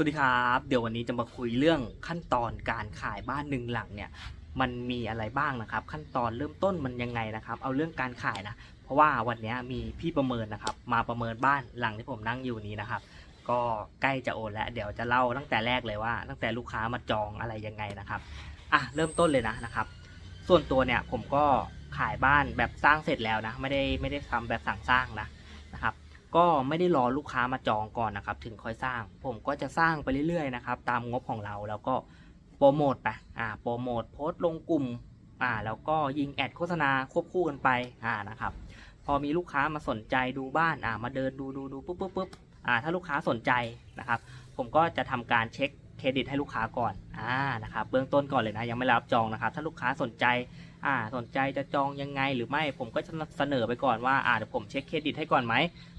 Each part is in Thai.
สวัสดีครับ เดี๋ยววันนี้จะมาคุยเรื่องขั้นตอนการขายบ้านหนึ่งหลังเนี่ยมันมีอะไรบ้างนะครับ ขั้นตอนเริ่มต้นมันยังไงนะครับ เอาเรื่องการขายนะ เพราะว่าวันนี้มีพี่ประเมินนะครับ มาประเมินบ้านหลังที่ผมนั่งอยู่นี้นะครับ ก็ใกล้จะโอนแล้วเดี๋ยวจะเล่าตั้งแต่แรกเลยว่า ตั้งแต่ลูกค้ามาจองอะไรยังไงนะครับอะเริ่มต้นเลยนะนะครับ ส่วนตัวเนี่ยผมก็ขายบ้านแบบสร้างเสร็จแล้วนะ ไม่ได้ไม่ได้ทำแบบสั่งสร้างนะ ก็ไม่ได้รอลูกค้ามาจองก่อนนะครับ ถึงค่อยสร้าง ผมก็จะสร้างไปเรื่อยๆนะครับ ตามงบของเราแล้วก็โปรโมทไปอ่าโปรโมทโพสต์ลงกลุ่มอ่าแล้วก็ยิงแอดโฆษณาควบคู่กันไปอ่านะครับ พอมีลูกค้ามาสนใจดูบ้านอ่ามาเดินดูดูดูปุ๊บปุ๊บปุ๊บอ่าถ้าลูกค้าสนใจนะครับ ผมก็จะทำการเช็คเครดิตให้ลูกค้าก่อนอ่านะครับเบื้องต้นก่อนเลยนะยังไม่รับจองนะครับ ถ้าลูกค้าสนใจ อ่าสนใจจะจองยังไงหรือไม่ผมก็จะเสนอไปก่อนว่าอ่าเดี๋ยวผมเช็คเครดิตให้ก่อนไหม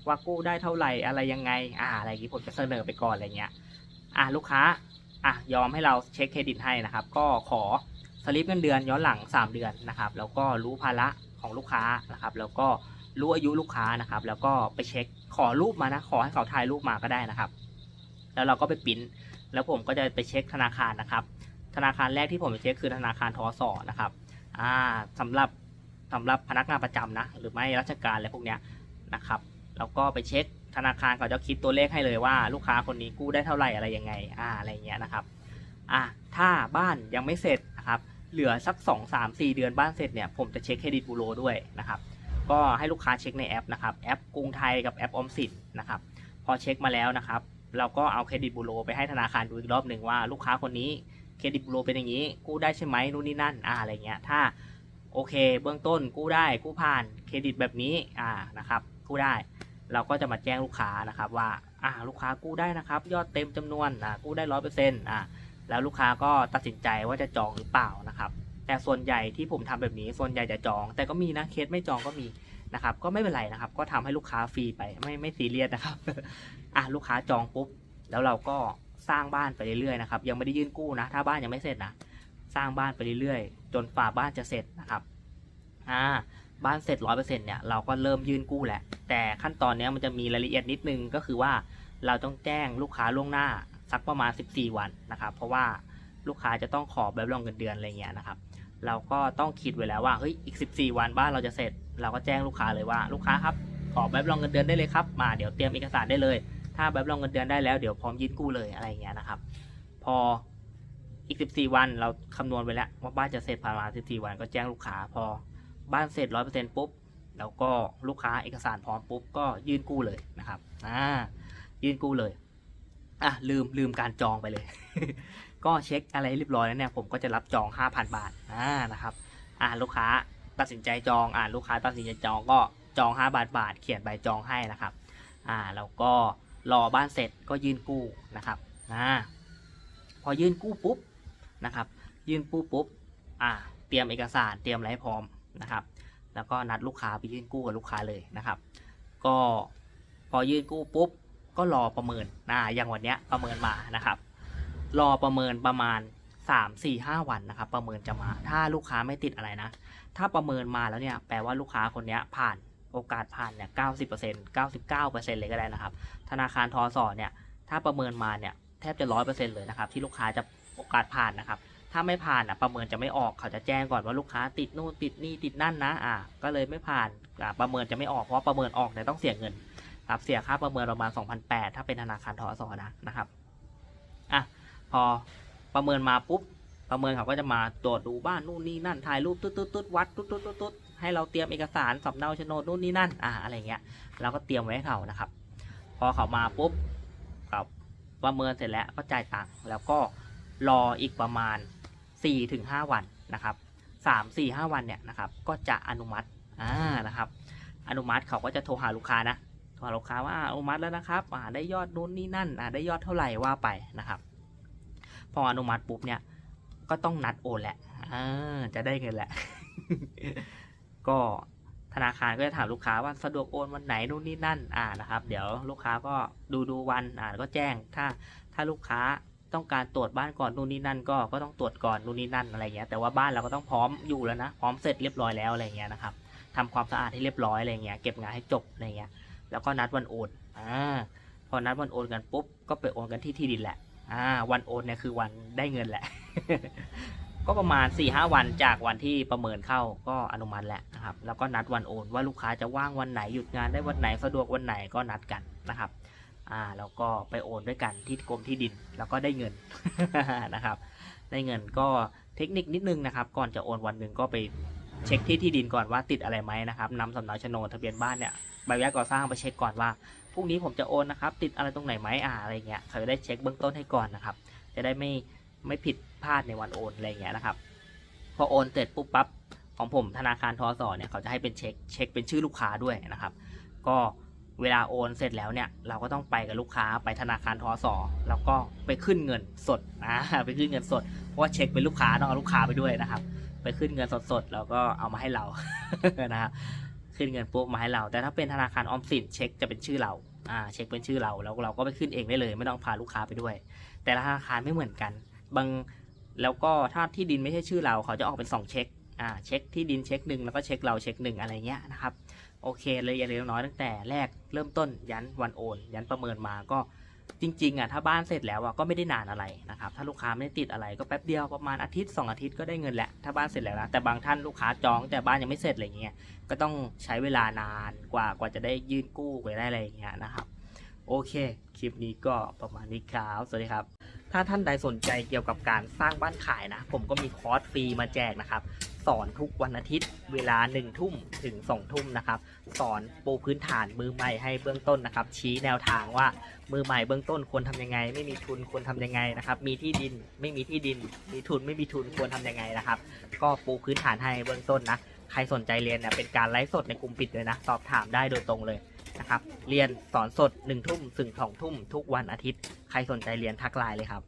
ว่ากู้ได้เท่าไหร่อะไรยังไง อ่าอะไรอย่างนี้ผมจะเสนอไปก่อนอะไรเงี้ยอ่าลูกค้าอะยอมให้เราเช็คเครดิตให้นะครับ ก็ขอสลิปเงินเดือนย้อนหลัง 3 เดือนนะครับ แล้วก็รู้ภาระของลูกค้านะครับ แล้วก็รู้อายุลูกค้านะครับ แล้วก็ไปเช็คขอรูปมานะ ขอให้เขาถ่ายรูปมาก็ได้นะครับ แล้วเราก็ไปปริ้นแล้วผมก็จะไปเช็คธนาคารนะครับ ธนาคารแรกที่ผมไปเช็คคือธนาคารทอสอนะครับ อ่าสำหรับสำหรับพนักงานประจำนะ หรือไม่ราชการอะไรพวกเนี้ยนะครับแล้วก็ไปเช็คธนาคารเขาจะคิดตัวเลขให้เลยว่า ลูกค้าคนนี้กู้ได้เท่าไหร่อะไรยังไงอ่าอะไรเงี้ยนะครับอ่าถ้าบ้านยังไม่เสร็จนะครับเหลือสัก 2 3 4 เดือนบ้านเสร็จเนี่ยผมจะเช็คเครดิตบูโรด้วยนะครับก็ให้ลูกค้าเช็คในแอปนะครับแอปกรุงไทยกับแอปออมสินนะครับพอเช็คมาแล้วนะครับ เราก็เอาเครดิตบูโรไปให้ธนาคารดูอีกรอบหนึ่งว่าลูกค้าคนนี้ เครดิตบูโรเป็นอย่างนี้ กู้ได้ใช่ไหมนู่นนี่นั่นอ่าอะไรเงี้ยถ้าโอเค เบื้องต้นกู้ได้กู้ผ่านเครดิตแบบนี้อ่านะครับกู้ได้ เราก็จะมาแจ้งลูกค้านะครับว่าอ่าลูกค้ากู้ได้นะครับ ยอดเต็มจำนวนอ่ากู้ได้ร้อยเปอร์เซ็นต์อ่าแล้วลูกค้าก็ตัดสินใจว่าจะจองหรือเปล่านะครับแต่ส่วนใหญ่ที่ผมทำแบบนี้ส่วนใหญ่จะจอง แต่ก็มีนะเคสไม่จองก็มีนะครับก็ไม่เป็นไรนะครับ ก็ทำให้ลูกค้าฟรีไปไม่ไม่ซีเรียสนะครับอะลูกค้าจองปุ๊บ แล้วเราก็ สร้างบ้านไปเรื่อยๆนะครับยังไม่ได้ยื่นกู้นะ ถ้าบ้านยังไม่เสร็จนะสร้างบ้านไปเรื่อยๆ จนฝ่าบ้านจะเสร็จนะครับอ่าบ้านเสร็จร้อยเปอร์เซ็นต์เนี่ยเราก็เริ่มยื่นกู้แหละ แต่ขั้นตอนนี้มันจะมีรายละเอียดนิดนึงก็คือว่าเราต้องแจ้งลูกค้าล่วงหน้าสักประมาณ 14 วันนะครับ เพราะว่าลูกค้าจะต้องขอแบบรองเงินเดือนอะไรเงี้ยนะครับ เราก็ต้องคิดไว้แล้วว่าเฮ้ยอีก 14 วันบ้านเราจะเสร็จ เราก็แจ้งลูกค้าเลยว่าลูกค้าครับขอแบบรองเงินเดือนได้เลยครับมาเดี๋ยวเตรียมเอกสารได้เลย ถ้าแบบรองเงินเดือนได้แล้วเดี๋ยวพร้อมยื่นกู้เลยอะไรเงี้ยนะครับ พออีก 14 วันเราคำนวณไปแล้วว่าบ้านจะเสร็จภายใน14 วันก็แจ้งลูกค้า พอบ้านเสร็จ 100%ปุ๊บแล้วก็ลูกค้าเอกสารพร้อมปุ๊บก็ยื่นกู้เลยนะครับอ่ายื่นกู้เลยอะลืมลืมการจองไปเลย ก็เช็คอะไรเรียบร้อยแล้วเนี่ยผมก็จะรับจอง 5,000 บาทอ่านะครับอ่าลูกค้าตัดสินใจจองอ่าลูกค้าตัดสินใจจองก็จอง 5 บาทบาท เขียนใบจองให้นะครับอ่าแล้วก็ รอบ้านเสร็จก็ยื่นกู้นะครับอ่าพอยื่นกู้ปุ๊บนะครับ ยื่นปุ๊บปุ๊บอ่าเตรียมเอกสารเตรียมอะไรพร้อมนะครับ แล้วก็นัดลูกค้าไปยื่นกู้กับลูกค้าเลยนะครับ ก็พอยื่นกู้ปุ๊บก็รอประเมินนะอย่างวันเนี้ยประเมินมานะครับ รอประเมินประมาณ 3 4 5 วันนะครับ ประเมินจะมา ถ้าลูกค้าไม่ติดอะไรนะ ถ้าประเมินมาแล้วเนี่ยแปลว่าลูกค้าคนเนี้ยผ่าน โอกาสผ่านเนี่ย90% 99%เลยก็ได้นะครับ ธนาคารทอสอเนี่ย ถ้าประเมินมาเนี่ยแทบจะร้อยเปอร์เซ็นต์เลยนะครับ ที่ลูกค้าจะโอกาสผ่านนะครับ ถ้าไม่ผ่านอะประเมินจะไม่ออกเขาจะแจ้งก่อนว่าลูกค้าติดนู่นติดนี่ติดนั่นนะอ่าก็เลยไม่ผ่านอ่าประเมินจะไม่ออกเพราะว่าประเมินออกเนี่ยต้องเสียเงินครับเสียค่าประเมินประมาณ2,800ถ้าเป็นธนาคารทอสนะนะครับอะพอประเมินมาปุ๊บประเมินเขาก็จะมาตรวจดูบ้านนู่นนี่นั่นถ่ายรูปตุ๊ดตุ๊ดตุ๊ดวัดตุดตุ๊ดตุ๊ดตุ๊ด ให้เราเตรียมเอกสารสำเนาโฉนดนู่นนี่นั่นอ่าอะไรเงี้ยเราก็เตรียมไว้ให้เขานะครับ พอเขามาปุ๊บกับประเมินเสร็จแล้วก็จ่ายตังค์แล้วก็รออีกประมาณ 4-5ถึงวันนะครับ3 4 5 วันเนี่ยนะครับก็จะอนุมัติอ่านะครับ อนุมัติเขาก็จะโทรหาลูกค้านะโทรหาลูกค้าว่าอ่าอนุมัติแล้วนะครับอ่าได้ยอดนู้นนี่นั่นอ่าได้ยอดเท่าไหร่ว่าไปนะครับ พออนุมัติปุ๊บเนี่ยก็ต้องนัดโอนแหละอ่าจะได้เงินแหละ ก็ธนาคารก็จะถามลูกค้าว่าสะดวกโอนวันไหนนู่นนี่นั่นอ่านะครับ เดี๋ยวลูกค้าก็ดูดูวันอ่าก็แจ้งถ้าถ้าลูกค้าต้องการตรวจบ้านก่อนนู่นนี่นั่นก็ก็ต้องตรวจก่อนนู่นนี่นั่นอะไรเงี้ยแต่ว่าบ้านเราก็ต้องพร้อมอยู่แล้วนะพร้อมเสร็จเรียบร้อยแล้วอะไรเงี้ยนะครับทำความสะอาดให้เรียบร้อยอะไรเงี้ยเก็บงานให้จบอะไรเงี้ยแล้วก็นัดวันโอนอ่าพอนัดวันโอนกันปุ๊บก็ไปโอนกันที่ที่ดินแหละอ่าวันโอนเนี่ยคือวันได้เงินแหละ ก็ประมาณ4ี่ห้าวันจากวันที่ประเมินเข้าก็อนุมัติแหละนะครับ แล้วก็นัดวันโอน ว่าลูกค้าจะว่างวันไหนหยุดงานได้วันไหนสะดวกวันไหนก็นัดกันนะครับอ่าแล้วก็ไปโอนด้วยกันที่กรมที่ดิน แล้วก็ได้เงินนะครับ ได้เงินก็เทคนิคนิดนึงนะครับ ก่อนจะโอนวันหนึ่งก็ไปเช็คที่ที่ดินก่อนว่าติดอะไรไหมนะครับนำสำเนาโฉนดทะเบียนบ้านเนี่ยใบอนุญาตก่อสร้างไปเช็คก่อนว่าพรุ่งนี้ผมจะโอนนะครับ ติดอะไรตรงไหนไหมอ่าอะไรเงี้ยเขาจะได้เช็คเบื้องต้นให้ก่อนนะครับ จะได้ไม่ ไม่ผิดพลาดในวันโอนอะไรเงี้ยนะครับ พอโอนเสร็จปุ๊บปั๊บของผมธนาคารทอสเนี่ยเขาจะให้เป็นเช็คเช็คเป็นชื่อลูกค้าด้วยนะครับ ก็เวลาโอนเสร็จแล้วเนี่ยเราก็ต้องไปกับลูกค้าไปธนาคารทอสแล้วก็ไปขึ้นเงินสดอ่าไปขึ้นเงินสดเพราะว่าเช็คเป็นลูกค้าต้องเอาลูกค้าไปด้วยนะครับ ไปขึ้นเงินสดๆแล้วก็เอามาให้เรานะครับขึ้นเงินปุ๊บมาให้เรา แต่ถ้าเป็นธนาคารออมสินเช็คจะเป็นชื่อเราอ่าเช็คเป็นชื่อเราแล้วเราก็ไปขึ้นเองได้เลย ไม่ต้องพาลูกค้าไปด้วย แต่ละธนาคารไม่เหมือนกัน บางแล้วก็ถ้าที่ดินไม่ใช่ชื่อเราเขาจะออกเป็นสองเช็คอ่าเช็คที่ดินเช็คหนึ่งแล้วก็เช็คเราเช็คหนึ่งอะไรเงี้ยนะครับโอเคเลยอย่าเล็กน้อยตั้งแต่แรกเริ่มต้นยันวันโอน ยันประเมินมาก็จริงๆอะถ้าบ้านเสร็จแล้วอะก็ไม่ได้นานอะไรนะครับถ้าลูกค้าไม่ได้ติดอะไรก็แป๊บเดียวประมาณอาทิตย์ 2 อาทิตย์ก็ได้เงินแหละถ้าบ้านเสร็จแล้วนะแต่บางท่านลูกค้าจองแต่บ้านยังไม่เสร็จอะไรเงี้ยก็ต้องใช้เวลานานกว่ากว่าจะได้ยื่นกู้ไปได้อะไรอย่างเงี้ยนะครับโอเค คลิปนี้ก็ประมาณนี้ครับสวัสดีครับ ถ้าท่านใดสนใจเกี่ยวกับการสร้างบ้านขายนะ ผมก็มีคอร์สฟรีมาแจกนะครับ สอนทุกวันอาทิตย์ เวลา1ทุ่มถึง2ทุ่มนะครับ สอนปูพื้นฐานมือใหม่ให้เบื้องต้นนะครับ ชี้แนวทางว่ามือใหม่เบื้องต้นควรทำยังไง ไม่มีทุนควรทำยังไงนะครับ มีที่ดินไม่มีที่ดิน มีทุนไม่มีทุนควรทำยังไงนะครับ ก็ปูพื้นฐานให้เบื้องต้นนะ ใครสนใจเรียนเนี่ยเป็นการไลฟ์สดในกลุ่มปิดเลยนะ สอบถามได้โดยตรงเลย นะครับ เรียนสอนสด1ทุ่มถึง2ทุ่มทุกวันอาทิตย์ ใครสนใจเรียนทักไลน์เลยครับ